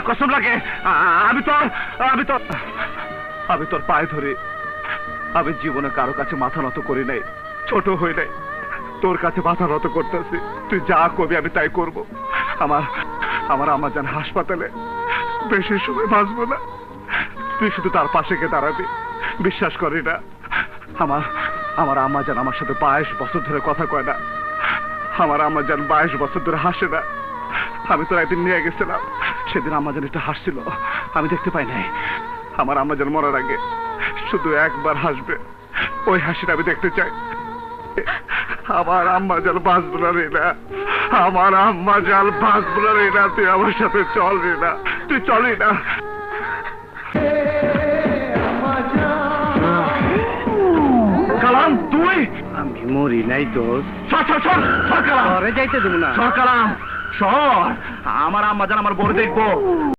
আল্লাহ কসম লাগে। আমি তোর আমি তোর আমি তোর পায়ে ধরে। আমি জীবনে কারও কাছে মাথা নত করি নাই। ছোট হই নাই। তোর কাছে মাথা নত করতেছি। তুই যা করবি, আমি তাই করব। আমার আমার আমার যান হাসপাতালে বেশি সময় বাঁচবো না। তুই শুধু তার পাশে গিয়ে দাঁড়াবি। বিশ্বাস করি না। আমার আমার আম্মা যান আমার সাথে বাইশ বছর ধরে কথা কয় না। আমার আম্মা যান বাইশ বছর ধরে হাসে না। আমি তোর একদিন নিয়ে গেছিলাম। সেদিন আম্মা যেন একটু হাসছিল আমি দেখতে পাই নাই। আমার আম্মা যেন মরার আগে শুধু একবার হাসবে ওই হাসিটা আমি দেখতে চাই। আমার আম্মা জাল বাঁচবো না রে না আমার আম্মা জাল বাঁচবো না রে না তুই আমার সাথে চল রে না তুই চলি না। কালাম তুই? আমি মরি নাই দোষ সর সর সর সর কালাম। ঘরে যাইতে দেবো না। সর কালাম। সর আমার আম্মা জান আমার বড় দেখব।